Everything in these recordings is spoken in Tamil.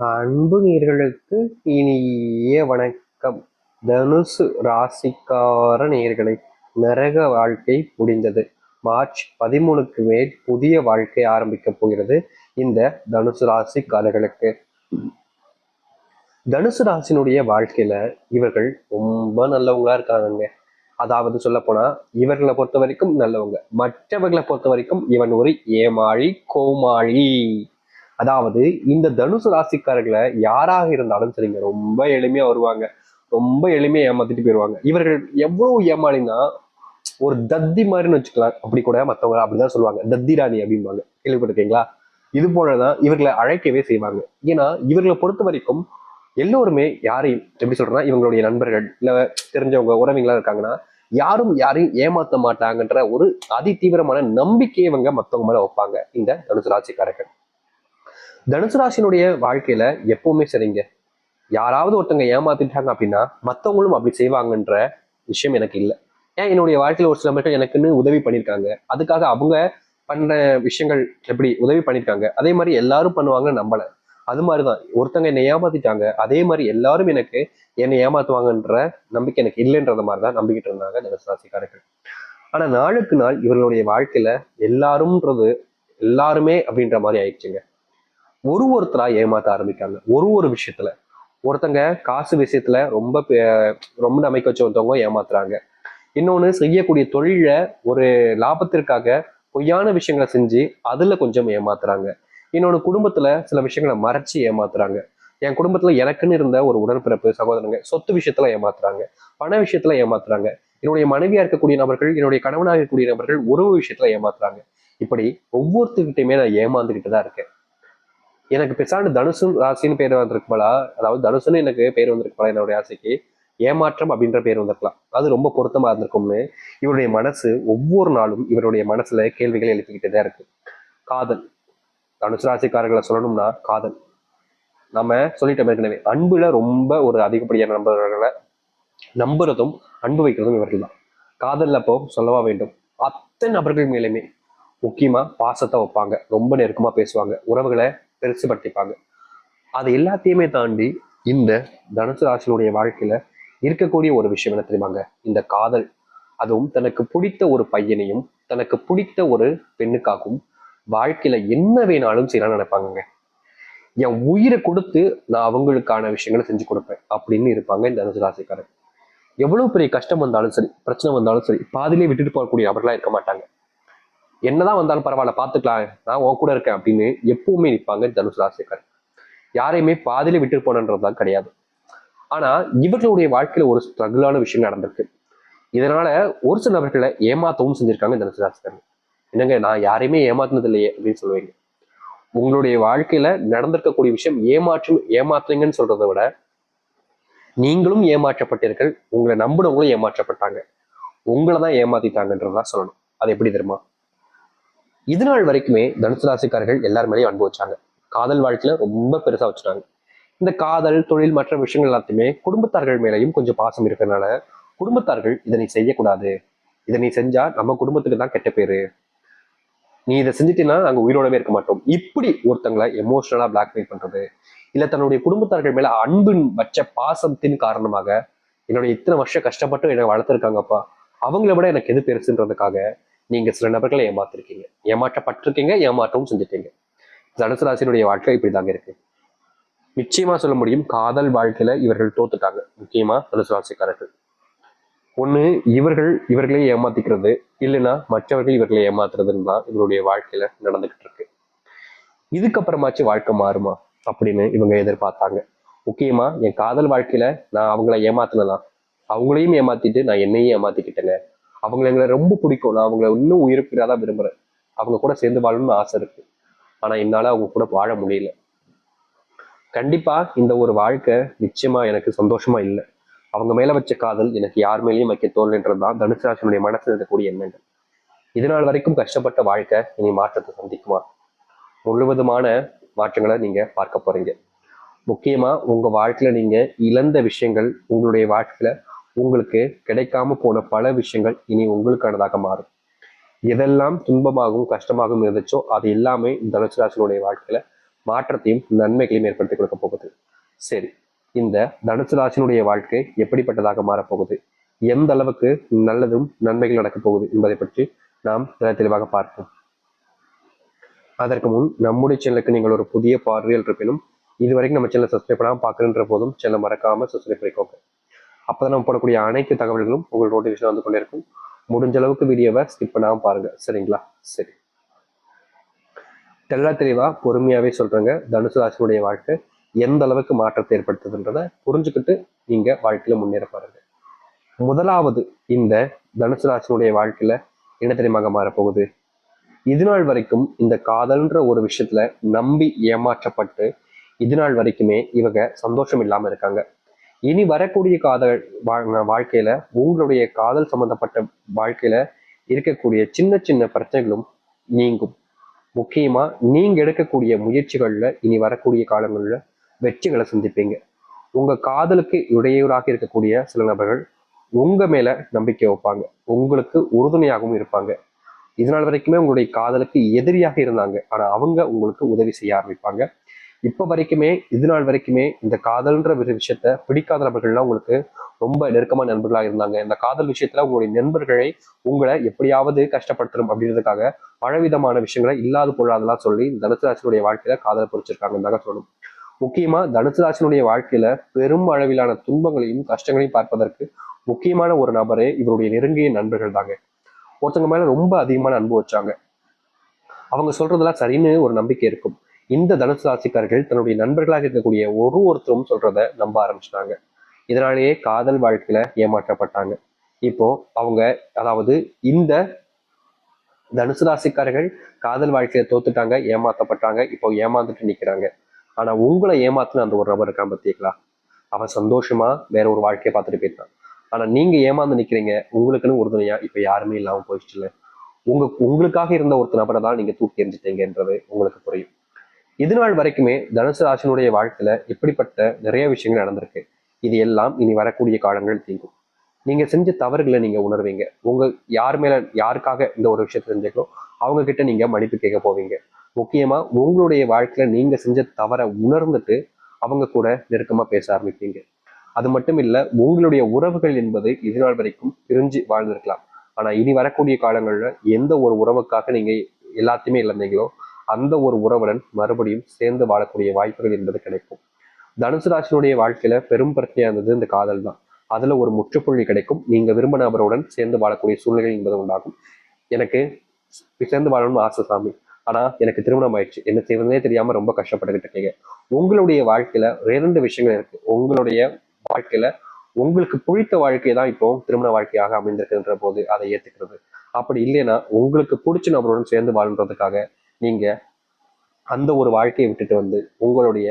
அன்பு நேர்களுக்கு இனிய வணக்கம். தனுசு ராசிக்கார நேர்களை நரக வாழ்க்கை முடிந்தது. மார்ச் பதிமூணுக்கு மேல் புதிய வாழ்க்கை ஆரம்பிக்க போகிறது இந்த தனுசு ராசிக்காரர்களுக்கு. தனுசு ராசினுடைய வாழ்க்கையில இவர்கள் ரொம்ப நல்லவங்களா இருக்காங்க அதாவது சொல்ல போனா இவர்களை பொறுத்த வரைக்கும் நல்லவங்க. மற்றவர்களை பொறுத்த வரைக்கும் இவன் ஒரு ஏமாளி கோமாளி. அதாவது இந்த தனுசு ராசிக்காரர்களை யாராக இருந்தாலும் சரிங்க ரொம்ப எளிமையா வருவாங்க. ரொம்ப எளிமையா ஏமாத்திட்டு போயிடுவாங்க இவர்கள் எவ்வளவு ஏமாளினா ஒரு தத்தி மாதிரின்னு வச்சுக்கலாம். அப்படி கூட மற்றவங்க அப்படிதான் சொல்லுவாங்க. தத்தி ராணி அப்படிம்பாங்க. கேள்விப்பட்டிருக்கீங்களா? இது போலதான் இவர்களை அழைக்கவே செய்வாங்க. ஏன்னா இவர்களை பொறுத்த வரைக்கும் எல்லோருமே யாரையும் எப்படி சொல்றேன்னா இவங்களுடைய நண்பர்கள் இல்ல தெரிஞ்சவங்க உறவிங்களா இருக்காங்கன்னா யாரும் யாரையும் ஏமாத்த மாட்டாங்கன்ற ஒரு அதி தீவிரமான நம்பிக்கையை இவங்க மத்தவங்க மேல வைப்பாங்க. இந்த தனுசு ராசிக்காரர்கள். தனுசு ராசினுடைய வாழ்க்கையில எப்பவுமே சரிங்க. யாராவது ஒருத்தங்க ஏமாத்திட்டாங்க அப்படின்னா மத்தவங்களும் அப்படி செய்வாங்கன்ற விஷயம் எனக்கு இல்லை. ஏன் என்னுடைய வாழ்க்கையில ஒரு சில மக்கள் எனக்குன்னு உதவி பண்ணியிருக்காங்க அதுக்காக அவங்க பண்ண விஷயங்கள் எப்படி உதவி பண்ணியிருக்காங்க அதே மாதிரி எல்லாரும் பண்ணுவாங்கன்னு நம்பல. அது மாதிரிதான். ஒருத்தங்க என்னை ஏமாத்திட்டாங்க அதே மாதிரி எல்லாரும் எனக்கு என்னை ஏமாத்துவாங்கன்ற நம்பிக்கை எனக்கு இல்லைன்றத மாதிரி தான் நம்பிக்கிட்டு இருந்தாங்க தனுசு ராசிக்காரர்கள். ஆனா நாளுக்கு நாள் இவர்களுடைய வாழ்க்கையில எல்லாரும்ன்றது எல்லாருமே அப்படின்ற மாதிரி ஆயிடுச்சுங்க. ஒரு ஒருத்தரா ஏமாத்த ஆரம்பிக்காங்க ஒரு ஒரு விஷயத்துல. ஒருத்தங்க காசு விஷயத்துல ரொம்ப ரொம்ப நம்பிக்கை வச்சு ஒருத்தவங்க ஏமாத்துறாங்க. இன்னொன்று செய்யக்கூடிய தொழில ஒரு லாபத்திற்காக பொய்யான விஷயங்களை செஞ்சு அதுல கொஞ்சம் ஏமாத்துறாங்க. இன்னொன்று குடும்பத்துல சில விஷயங்களை மறைச்சு ஏமாத்துறாங்க. என் குடும்பத்துல எனக்குன்னு இருந்த ஒரு உடன்பிறப்பு சகோதரங்க சொத்து விஷயத்துல ஏமாத்துறாங்க. பண விஷயத்துல ஏமாத்துறாங்க. என்னுடைய மனைவியா இருக்கக்கூடிய நபர்கள் என்னுடைய கணவனாக இருக்கக்கூடிய நபர்கள் உறவு விஷயத்துல ஏமாத்துறாங்க. இப்படி ஒவ்வொருத்தர்கிட்டயுமே நான் ஏமாந்துகிட்டு தான் இருக்கேன். எனக்கு பெருசான தனுசும் ராசின்னு பேர் வந்திருக்குமலா அதாவது தனுசுன்னு எனக்கு பேர் வந்திருக்குமலா என்னுடைய ஆசைக்கு. ஏமாற்றம் அப்படின்ற பேர் வந்திருக்கலாம். அது ரொம்ப பொருத்தமா இருந்திருக்கும்னு இவருடைய மனசு ஒவ்வொரு நாளும் இவருடைய மனசுல கேள்விகளை எழுப்பிக்கிட்டே தான் இருக்கு. காதல். தனுசு ராசிக்காரர்களை சொல்லணும்னா காதல். நம்ம சொல்லிட்டோம் ஏற்கனவே அன்புல ரொம்ப ஒரு அதிகப்படியான நம்பர்களை நம்புறதும் அன்பு வைக்கிறதும் இவர்கள் தான் காதல் அப்போ சொல்லவா வேண்டும்? அத்தனை நபர்கள் மேலுமே முக்கியமா பாசத்தை வைப்பாங்க. ரொம்ப நெருக்கமா பேசுவாங்க. உறவுகளை பெருசுபடுத்திப்பாங்க அது எல்லாத்தையுமே தாண்டி இந்த தனுசு ராசினுடைய வாழ்க்கையில இருக்கக்கூடிய ஒரு விஷயம் என்ன தெரியுமாங்க? இந்த காதல். அதுவும் தனக்கு பிடித்த ஒரு பையனையும் தனக்கு பிடித்த ஒரு பெண்ணுக்காகவும் வாழ்க்கையில என்ன வேணாலும் செய்யலாம் நினைப்பாங்கங்க. என் உயிரை கொடுத்து நான் அவங்களுக்கான விஷயங்களை செஞ்சு கொடுப்பேன் அப்படின்னு இருப்பாங்க இந்த தனுசு ராசிக்காரர் எவ்வளவு பெரிய கஷ்டம் வந்தாலும் சரி பிரச்சனை வந்தாலும் சரி பாதிலே விட்டுட்டு போகக்கூடிய அவர்களா இருக்க மாட்டாங்க. என்னதான் வந்தாலும் பரவாயில்ல பாத்துக்கலாம் நான் உன் கூட இருக்கேன் அப்படின்னு எப்பவுமே நிற்பாங்க தனுஷ் ராசிக்காரர் யாரையுமே பாதியில விட்டு போனன்றதுதான் கிடையாது. ஆனா இவர்களுடைய வாழ்க்கையில ஒரு ஸ்ட்ரகிளான விஷயம் நடந்திருக்கு. இதனால ஒரு சில நபர்களை ஏமாத்தவும் செஞ்சிருக்காங்க தனுஷ் ராசிக்காரர் என்னங்க நான் யாரையுமே ஏமாத்தினது இல்லையே அப்படின்னு சொல்லுவீங்க. உங்களுடைய வாழ்க்கையில நடந்திருக்கக்கூடிய விஷயம் ஏமாற்றும் ஏமாத்துறீங்கன்னு சொல்றதை விட நீங்களும் ஏமாற்றப்பட்டீர்கள் உங்களை நம்பினவங்களும் ஏமாற்றப்பட்டாங்க. உங்களை தான் ஏமாத்திட்டாங்கன்றதா சொல்லணும். அது எப்படி தெரியுமா? இது நாள் வரைக்குமே தனுசு ராசிக்காரர்கள் எல்லார் மேலேயும் அனுபவிச்சாங்க காதல் வாழ்க்கையில ரொம்ப பெருசா வச்சுட்டாங்க. இந்த காதல் தொழில் மற்ற விஷயங்கள் எல்லாத்தையுமே குடும்பத்தார்கள் மேலேயும் கொஞ்சம் பாசம் இருக்கிறதுனால குடும்பத்தார்கள் இதை நீ செய்யக்கூடாது. இதை நீ செஞ்சா நம்ம குடும்பத்துக்கு தான் கெட்ட பேரு. நீ இதை செஞ்சிட்டீங்கன்னா நாங்கள் உயிரோடவே இருக்க மாட்டோம். இப்படி ஒருத்தங்களை எமோஷனலா பிளாக்மெயில் பண்றது இல்ல தன்னுடைய குடும்பத்தார்கள் மேல அன்பின் வச்ச பாசத்தின் காரணமாக என்னுடைய இத்தனை வருஷம் கஷ்டப்பட்டு என்னை வளர்த்துருக்காங்கப்பா. அவங்கள விட எனக்கு எது பெருசுன்றதுக்காக நீங்க சில நபர்களை ஏமாத்திருக்கீங்க. ஏமாற்றப்பட்டிருக்கீங்க ஏமாற்றவும் செஞ்சுட்டீங்க. தனுசு ராசியினுடைய வாழ்க்கை இப்படிதாங்க இருக்கு. நிச்சயமா சொல்ல முடியும் காதல் வாழ்க்கையில இவர்கள் தோத்துட்டாங்க. முக்கியமா தனுசு ராசிக்காரர்கள். ஒன்று இவர்கள் இவர்களே ஏமாத்திக்கிறது. இல்லைன்னா மற்றவர்கள் இவர்களை ஏமாத்துறதுன்னு தான் இவருடைய வாழ்க்கையில நடந்துகிட்டு இருக்கு. இதுக்கப்புறமாச்சு வாழ்க்கை மாறுமா அப்படின்னு இவங்க எதிர்பார்த்தாங்க. முக்கியமா என் காதல் வாழ்க்கையில நான் அவங்கள ஏமாத்தினதான் அவங்களையும் ஏமாத்திட்டு நான் என்னையும் ஏமாத்திக்கிட்டேங்க. அவங்களை எங்களை ரொம்ப பிடிக்கும். நான் அவங்களை இன்னும் உயிர்ப்பிடாத விரும்புறேன். அவங்க கூட சேர்ந்து வாழணும்னு ஆசை இருக்கு. ஆனா என்னால அவங்க கூட வாழ முடியல. கண்டிப்பா இந்த ஒரு வாழ்க்கை நிச்சயமா எனக்கு சந்தோஷமா இல்லை. அவங்க மேல வச்ச காதல் எனக்கு யார் மேலேயும் வைக்க தோல்ன்றதுதான் தனுசு ராசினுடைய மனசில் இருக்கக்கூடிய எண்ணங்கள். இதனால் வரைக்கும் கஷ்டப்பட்ட வாழ்க்கை இனி மாற்றத்தை சந்திக்குமா? முழுவதுமான மாற்றங்களை நீங்க பார்க்க போறீங்க. முக்கியமா உங்க வாழ்க்கையில நீங்க இழந்த விஷயங்கள் உங்களுடைய வாழ்க்கையில உங்களுக்கு கிடைக்காம போன பல விஷயங்கள் இனி உங்களுக்கானதாக மாறும். எதெல்லாம் துன்பமாகவும் கஷ்டமாகவும் இருந்துச்சோ அது எல்லாமே தனுசு ராசினுடைய வாழ்க்கையில மாற்றத்தையும் நன்மைகளையும் ஏற்படுத்தி கொடுக்க போகுது. சரி இந்த தனுசு ராசினுடைய வாழ்க்கை எப்படிப்பட்டதாக மாறப்போகுது எந்த அளவுக்கு நல்லதும் நன்மைகள் நடக்கப் போகுது என்பதை பற்றி நாம் மிக தெளிவாக பார்ப்போம். அதற்கு முன் நம்முடைய சேனலுக்கு நீங்கள் ஒரு புதிய பார்வையில் இருப்பினும் இதுவரைக்கும் நம்ம சேனல் சப்ஸ்கிரைப் பண்ணாமல் பார்க்குறன்ற போதும் சேனல் மறக்காம சப்ஸ்கிரைப் பண்ணிக்கோங்க. அப்பதான் நம்ம போடக்கூடிய அனைத்து தகவல்களும் உங்களுக்கு நோட்டிஃபிகேஷன் வந்து கொண்டே இருக்கும் முடிஞ்ச அளவுக்கு வீடியோவை ஸ்கிப் பண்ணாமல் பாருங்க. சரிங்களா? சரி. தெள்ள தெளிவா பொறுமையாவே சொல்றேங்க. தனுசு ராசினுடைய வாழ்க்கை எந்த அளவுக்கு மாற்றத்தை ஏற்படுத்துதுன்றத புரிஞ்சுக்கிட்டு நீங்க வாழ்க்கையில முன்னேற பாருங்க. முதலாவது இந்த தனுசு ராசினுடைய வாழ்க்கையில என்ன தெரியுமாக மாறப்போகுது? இது நாள் வரைக்கும் இந்த காதல்ன்ற ஒரு விஷயத்துல நம்பி ஏமாற்றப்பட்டு இது நாள் வரைக்குமே இவங்க சந்தோஷம் இல்லாம இருக்காங்க. இனி வரக்கூடிய காதல் வாழ்- வாழ்க்கையில உங்களுடைய காதல் சம்பந்தப்பட்ட வாழ்க்கையில இருக்கக்கூடிய சின்ன சின்ன பிரச்சனைகளும் நீங்கும். முக்கியமா நீங்க எடுக்கக்கூடிய முயற்சிகள்ல இனி வரக்கூடிய காலங்கள்ல வெற்றிகளை சந்திப்பீங்க. உங்க காதலுக்கு இடையூறாக இருக்கக்கூடிய சில நபர்கள் உங்க மேல நம்பிக்கை வைப்பாங்க. உங்களுக்கு உறுதுணையாகவும் இருப்பாங்க. இதனால் வரைக்குமே உங்களுடைய காதலுக்கு எதிரியாக இருந்தாங்க. ஆனா அவங்க உங்களுக்கு உதவி செய்ய ஆரம்பிப்பாங்க. இப்போ வரைக்குமே இது நாள் வரைக்குமே இந்த காதல்ன்ற ஒரு விஷயத்த பிடிக்காத நபர்கள்லாம் உங்களுக்கு ரொம்ப நெருக்கமான நண்பர்களாக இருந்தாங்க. இந்த காதல் விஷயத்துல உங்களுடைய நண்பர்களை உங்களை எப்படியாவது கஷ்டப்படுத்தணும் அப்படின்றதுக்காக பலவிதமான விஷயங்களை இல்லாத பொருளாதெல்லாம் சொல்லி தனுசு ராசினுடைய வாழ்க்கையில காதல் பொறிச்சிருக்காங்கன்னு சொல்லணும். முக்கியமா தனுசு ராசினுடைய வாழ்க்கையில பெரும் அளவிலான துன்பங்களையும் கஷ்டங்களையும் பார்ப்பதற்கு முக்கியமான ஒரு நபரே இவருடைய நெருங்கிய நண்பர்கள் தாங்க. ஒருத்தவங்க மேல ரொம்ப அதிகமான அன்பு வச்சாங்க. அவங்க சொல்றதெல்லாம் சரின்னு ஒரு நம்பிக்கை இருக்கும். இந்த தனுசு ராசிக்காரர்கள் தன்னுடைய நண்பர்களாக இருக்கக்கூடிய ஒரு ஒருத்தரும் சொல்றத நம்ப ஆரம்பிச்சிட்டாங்க. இதனாலேயே காதல் வாழ்க்கையில ஏமாற்றப்பட்டாங்க. இப்போ அவங்க அதாவது இந்த தனுசு ராசிக்காரர்கள் காதல் வாழ்க்கையில தோத்துட்டாங்க ஏமாத்தப்பட்டாங்க இப்போ ஏமாந்துட்டு நிக்கிறாங்க. ஆனா உங்களை ஏமாத்துன அந்த ஒரு நபர் இருக்கான் பார்த்தீங்களா அவன் சந்தோஷமா வேற ஒரு வாழ்க்கையை பார்த்துட்டு போயிட்டான். ஆனா நீங்க ஏமாந்து நிக்கிறீங்க உங்களுக்குன்னு உறுதுணையா இப்ப யாருமே இல்லாம போயிடுச்சுல உங்க உங்களுக்காக இருந்த ஒருத்த நபரை தான் நீங்க தூக்கி எரிஞ்சிட்டீங்கன்றது உங்களுக்கு புரியும். இது நாள் வரைக்குமே தனுசு ராசினுடைய வாழ்க்கையில இப்படிப்பட்ட நிறைய விஷயங்கள் நடந்திருக்கு. இது எல்லாம் இனி வரக்கூடிய காலங்கள் தீங்கும். நீங்க செஞ்ச தவறுகளை நீங்க உணர்வீங்க. உங்க யார் மேல யாருக்காக இந்த ஒரு விஷயத்தை செஞ்சீங்களோ அவங்க கிட்ட நீங்க மன்னிப்பு கேட்க போவீங்க. முக்கியமா உங்களுடைய வாழ்க்கையில நீங்க செஞ்ச தவறை உணர்ந்துட்டு அவங்க கூட நெருக்கமா பேச ஆரம்பிப்பீங்க. அது மட்டும் இல்ல உங்களுடைய உறவுகள் என்பது இது நாள் வரைக்கும் பிரிஞ்சு வாழ்ந்திருக்கலாம். ஆனா இனி வரக்கூடிய காலங்கள்ல எந்த ஒரு உறவுக்காக நீங்க எல்லாத்தையுமே இழந்தீங்களோ அந்த ஒரு உறவுடன் மறுபடியும் சேர்ந்து வாழக்கூடிய வாய்ப்புகள் என்பது கிடைக்கும். தனுசு ராசினுடைய வாழ்க்கையில பெரும் பிரச்சனையா இருந்தது இந்த காதல் தான். அதுல ஒரு முற்றுப்புள்ளி கிடைக்கும். நீங்க விரும்ப நபருடன் சேர்ந்து வாழக்கூடிய சூழ்நிலை என்பது உண்டாகும். எனக்கு சேர்ந்து வாழணும்னு ஆசை சாமி. ஆனா எனக்கு திருமணம் ஆயிடுச்சு. என்ன செய்வதே தெரியாம ரொம்ப கஷ்டப்பட்டுக்கிட்டு இருக்கீங்க. உங்களுடைய வாழ்க்கையில இரண்டு விஷயங்கள் இருக்கு? உங்களுடைய வாழ்க்கையில உங்களுக்கு பிடித்த வாழ்க்கை தான் இப்போ திருமண வாழ்க்கையாக அமைந்திருக்கின்ற போது அதை ஏத்துக்கிறது. அப்படி இல்லைன்னா உங்களுக்கு பிடிச்ச நபருடன் சேர்ந்து வாழ்ன்றதுக்காக நீங்கள் அந்த ஒரு வாழ்க்கையை விட்டுட்டு வந்து உங்களுடைய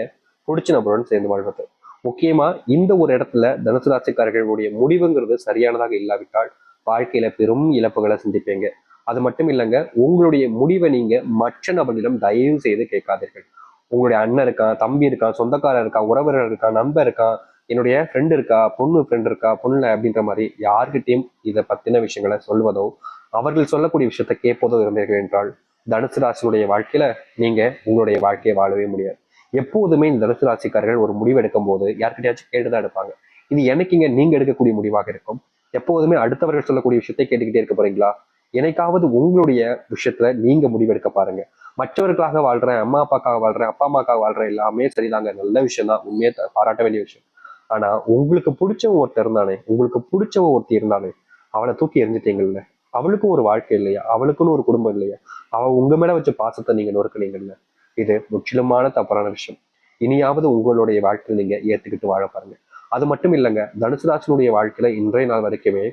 பிடிச்ச நபருடன் சேர்ந்து வாழ்வது. முக்கியமாக இந்த ஒரு இடத்துல தனுசு ராசிக்காரர்களுடைய முடிவுங்கிறது சரியானதாக இல்லாவிட்டால் வாழ்க்கையில பெரும் இழப்புகளை சந்திப்பீங்க. அது மட்டும் இல்லைங்க உங்களுடைய முடிவை நீங்க மற்ற நபர்களிடம் தயவு செய்து கேட்காதீர்கள். உங்களுடைய அண்ணன் இருக்கான் தம்பி இருக்கான் சொந்தக்காரர் இருக்கான் உறவினர் இருக்கான் நண்பர் இருக்கான் என்னுடைய ஃப்ரெண்டு இருக்கா பொண்ணு ஃப்ரெண்ட் இருக்கா பொண்ணு அப்படின்ற மாதிரி யார்கிட்டையும் இதை பத்தின விஷயங்களை சொல்வதோ அவர்கள் சொல்லக்கூடிய விஷயத்த கேட்பதோ இருந்தீர்கள் என்றால் தனுசு ராசியுடைய வாழ்க்கையில நீங்க உங்களுடைய வாழ்க்கையை வாழவே முடியாது. எப்போதுமே இந்த தனுசு ராசிக்காரர்கள் ஒரு முடிவு எடுக்கும் போது யார்கிட்டயாச்சும் கேட்டுதான் எடுப்பாங்க. இது எனக்குங்க நீங்க எடுக்கக்கூடிய முடிவாக இருக்கும்? எப்போதுமே அடுத்தவர்கள் சொல்லக்கூடிய விஷயத்தை கேட்டுக்கிட்டே இருக்க போறீங்களா? எனக்காவது உங்களுடைய விஷயத்துல நீங்க முடிவெடுக்க பாருங்க. மற்றவர்களுக்காக வாழ்றேன் அம்மா அப்பாக்காக வாழ்றேன் அப்பா அம்மாக்காக வாழ்றேன் எல்லாமே சரிதாங்க. நல்ல விஷயம் தான். உண்மையே பாராட்ட வேண்டிய விஷயம். ஆனா உங்களுக்கு பிடிச்சவன் ஒருத்தர் இருந்தானே உங்களுக்கு பிடிச்சவன் ஒருத்தர் இருந்தானே அவளை தூக்கி எரிஞ்சிட்டீங்கல்ல அவளுக்கும் ஒரு வாழ்க்கை இல்லையா? அவளுக்குன்னு ஒரு குடும்பம் இல்லையா? அவ உங்க மேல வச்ச பாசத்தை நீங்க நொறுக்கினீங்கல்ல? இது முற்றிலுமான தவறான விஷயம். இனியாவது உங்களுடைய வாழ்க்கையில் நீங்க ஏத்துக்கிட்டு வாழ பாருங்க. அது மட்டும் இல்லைங்க தனுசுராசனுடைய வாழ்க்கையில இன்றைய நாள் வரைக்குமே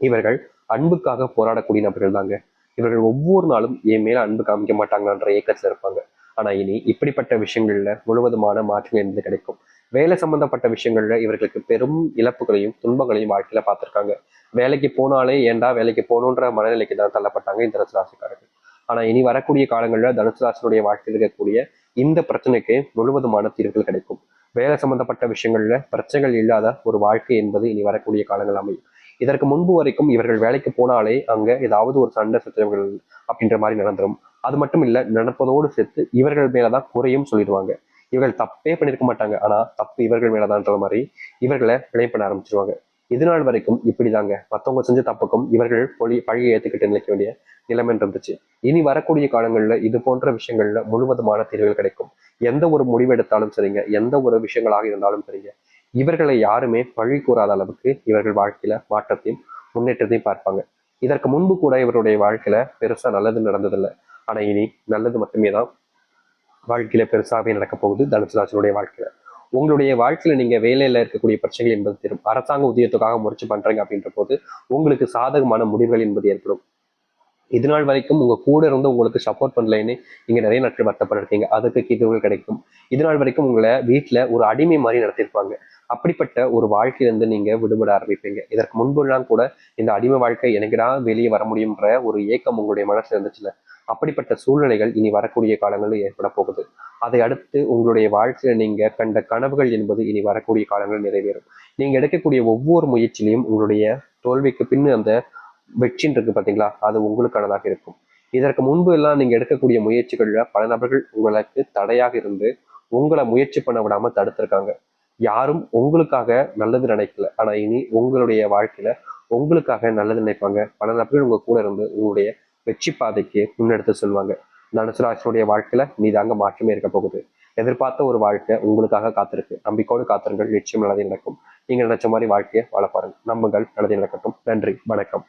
இவர்கள் அன்புக்காக போராடக்கூடிய நபர்கள் தாங்க. இவர்கள் ஒவ்வொரு நாளும் என் மேல அன்பு காமிக்க மாட்டாங்கன்ற ஏக்கத்துல இருப்பாங்க. ஆனா இனி இப்படிப்பட்ட விஷயங்கள்ல முழுவதுமான மாற்றங்கள் என்பது கிடைக்கும். வேலை சம்பந்தப்பட்ட விஷயங்கள்ல இவர்களுக்கு பெரும் இழப்புகளையும் துன்பங்களையும் வாழ்க்கையில பார்த்துருக்காங்க. வேலைக்கு போனாலே ஏன்டா வேலைக்கு போகணுன்ற மனநிலைக்கு தான் தள்ளப்பட்டாங்க இந்த தனுசு ராசிக்காரர்கள். ஆனா இனி வரக்கூடிய காலங்களில் தனுசு ராசினுடைய வாழ்க்கையில் இருக்கக்கூடிய இந்த பிரச்சனைக்கு முழுவதுமான தீர்வுகள் கிடைக்கும். வேலை சம்பந்தப்பட்ட விஷயங்கள்ல பிரச்சனைகள் இல்லாத ஒரு வாழ்க்கை என்பது இனி வரக்கூடிய காலங்கள் அமையும். இதற்கு முன்பு வரைக்கும் இவர்கள் வேலைக்கு போனாலே அங்க ஏதாவது ஒரு சண்டை சச்சரவுகள் அப்படின்ற மாதிரி நடந்துரும். அது மட்டும் இல்ல நடப்பதோடு சேர்த்து இவர்கள் மேலதான் குறையும் சொல்லிடுவாங்க. இவர்கள் தப்பே பண்ணிருக்க மாட்டாங்க. ஆனா தப்பு இவர்கள் மேலதான்ற மாதிரி இவர்களை blame பண்ண ஆரம்பிச்சிருவாங்க. இது நாள் வரைக்கும் இப்படிதாங்க. மத்தவங்க செஞ்ச தப்புக்கும் இவர்கள் பொழி பழகி ஏத்துக்கிட்டு நிற்க வேண்டிய நிலைமை இருந்துச்சு. இனி வரக்கூடிய காலங்கள்ல இது போன்ற விஷயங்கள்ல முழுவதுமான தீர்வுகள் கிடைக்கும். எந்த ஒரு முடிவெடுத்தாலும் சரிங்க. எந்த ஒரு விஷயங்களாக இருந்தாலும் சரிங்க. இவர்களை யாருமே பழி கூறாத அளவுக்கு இவர்கள் வாழ்க்கையில மாற்றத்தையும் முன்னேற்றத்தையும் பார்ப்பாங்க. இதற்கு முன்பு கூட இவருடைய வாழ்க்கையில பெருசா நல்லது நடந்ததில்லை. ஆனா இனி நல்லது மட்டுமே தான் வாழ்க்கையில பெருசாவே நடக்க போகுது தனுசு வாழ்க்கையில. உங்களுடைய வாழ்க்கையில நீங்க வேலையில இருக்கக்கூடிய பிரச்சனைகள் என்பது தெரியும் அரசாங்க உதயத்துக்காக முயற்சி பண்றீங்க அப்படின்ற போது உங்களுக்கு சாதகமான முடிவுகள் என்பது ஏற்படும். இது நாள் வரைக்கும் உங்க கூட இருந்து உங்களுக்கு சப்போர்ட் பண்ணலைன்னு நீங்க நிறைய நாட்கள் வருத்தப்பட்டிருக்கீங்க. அதுக்கு கீதுகள் கிடைக்கும். இது நாள் வரைக்கும் உங்களை வீட்டுல ஒரு அடிமை மாதிரி நடத்திருப்பாங்க அப்படிப்பட்ட ஒரு வாழ்க்கையிலேருந்து நீங்க விடுபட ஆரம்பிப்பீங்க. இதற்கு முன்பெல்லாம் கூட இந்த அடிமை வாழ்க்கை எனக்குடா வெளியே வர முடியுன்ற ஒரு ஏக்கம் உங்களுடைய மனசில் இருந்துச்சுல அப்படிப்பட்ட சூழ்நிலைகள் இனி வரக்கூடிய காலங்களில் ஏற்பட போகுது. அதை அடுத்து உங்களுடைய வாழ்க்கையில நீங்க கண்ட கனவுகள் என்பது இனி வரக்கூடிய காலங்களில் நிறைவேறும். நீங்க எடுக்கக்கூடிய ஒவ்வொரு முயற்சியிலையும் உங்களுடைய தோல்விக்கு பின்னு அந்த வெற்றின்னு இருக்கு பாத்தீங்களா? அது உங்களுக்கானதாக இருக்கும். இதற்கு முன்பு எல்லாம் நீங்க எடுக்கக்கூடிய முயற்சிகள்ல பல நபர்கள் உங்களுக்கு தடையாக இருந்து உங்களை முயற்சி பண்ண விடாம தடுத்திருக்காங்க. யாரும் உங்களுக்காக நல்லது நினைக்கல. ஆனா இனி உங்களுடைய வாழ்க்கையில உங்களுக்காக நல்லது நினைப்பாங்க. பல நபர்கள் உங்க கூட இருந்து உங்களுடைய வெற்றி பாதைக்கு முன்னெடுத்து சொல்லுவாங்க தனுசு வாழ்க்கையில நீ தாங்க மாற்றமே இருக்க போகுது. எதிர்பார்த்த ஒரு வாழ்க்கை உங்களுக்காக காத்திருக்கு. நம்பிக்கோடு காத்திருங்கள். நிச்சயம் நல்லதே நடக்கும். நீங்க நினைச்ச மாதிரி வாழ்க்கையை வாழ பாருங்க நம்புங்கள். நல்லதே நடக்கட்டும். நன்றி. வணக்கம்.